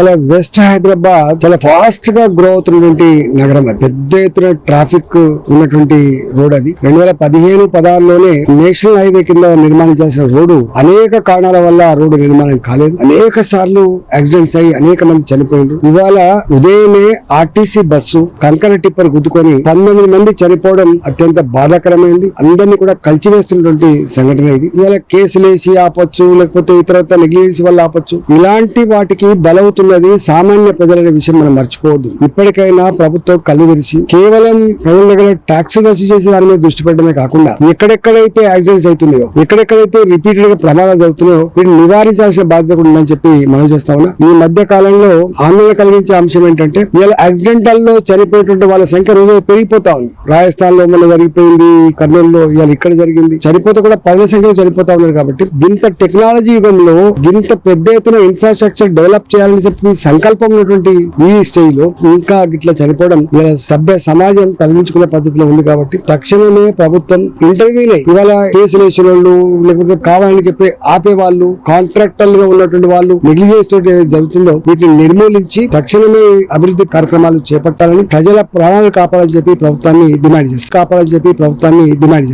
ఇలా వెస్ట్ హైదరాబాద్ చాలా ఫాస్ట్గా గ్రో అవుతున్నటువంటి నగరం అది. పెద్ద ఎత్తున ట్రాఫిక్ ఉన్నటువంటి రోడ్ అది. రెండు వేల పదిహేను పదాల్లోనే నేషనల్ హైవే కింద నిర్మాణం చేసిన రోడ్డు అనేక కారణాల వల్ల ఆ రోడ్డు నిర్మాణం కాలేదు. అనేక సార్లు యాక్సిడెంట్స్ అయ్యి అనేక మంది చనిపోయారు ఇవాళ ఉదయమే ఆర్టీసీ బస్సు కంకర టిప్పర్ గుద్దుకొని పంతొమ్మిది మంది చనిపోవడం అత్యంత బాధాకరమైంది. అందరినీ కూడా కలిచివేస్తున్నటువంటి సంఘటన ఇది. ఇవాళ కేసులు వేసి ఆపొచ్చు లేకపోతే ఇతరత్ర నెగ్లిజెన్స్ వల్ల ఆపొచ్చు. ఇలాంటి వాటికి జరుగుతున్నది సామాన్య ప్రజల విషయం మనం మర్చిపోవద్దు. ఇప్పటికైనా ప్రభుత్వం కళ్ళు తెరిచి కేవలం ప్రజల దగ్గర ట్యాక్స్ వసూలు చేసే దాని మీద దృష్టి పెట్టడమే కాకుండా ఎక్కడెక్కడైతే యాక్సిడెంట్స్ అవుతున్నాయో ఎక్కడెక్కడైతే రిపీటెడ్గా ప్రమాదాలు జరుగుతున్నాయో వీటిని నివారించాల్సిన బాధ్యత ఉందని చెప్పి మనం చేస్తా ఉన్నా. ఈ మధ్య కాలంలో ఆందోళన కలిగించే అంశం ఏంటంటే వీళ్ళ యాక్సిడెంటల్లో చనిపోయేటువంటి వాళ్ళ సంఖ్య రోజు పెరిగిపోతా ఉంది. రాజస్థాన్లో మన జరిగిపోయింది కర్నూలులో ఇవాళ ఇక్కడ జరిగింది. చనిపోతే కూడా పదుల సంఖ్యలో చనిపోతా ఉన్నారు కాబట్టి ఇంత టెక్నాలజీ యుగంలో ఇంత పెద్ద ఎత్తున ఇన్ఫ్రాస్ట్రక్చర్ డెవలప్ చేయాలని మీ సంకల్పం ఉన్నటువంటి ఈ స్టేజ్లో ఇంకా ఇట్లా చనిపోవడం సభ్య సమాజం తలదించుకునే పద్ధతిలో ఉంది కాబట్టి తక్షణమే ప్రభుత్వం ఇంటర్వ్యూ ఇవాళ కేసులు వేసిన వాళ్ళు లేకపోతే కావాలని చెప్పి ఆపే వాళ్ళు కాంట్రాక్టర్లు గా ఉన్నటువంటి వాళ్ళు నెగ్లిజెన్స్ తోటి జరుగుతుందో వీటిని నిర్మూలించి తక్షణమే అభివృద్ధి కార్యక్రమాలు చేపట్టాలని ప్రజల ప్రాణాలు కాపాడాలని చెప్పి ప్రభుత్వాన్ని డిమాండ్ చేస్తారు కాపాడాలని చెప్పి ప్రభుత్వాన్ని డిమాండ్ చేస్తారు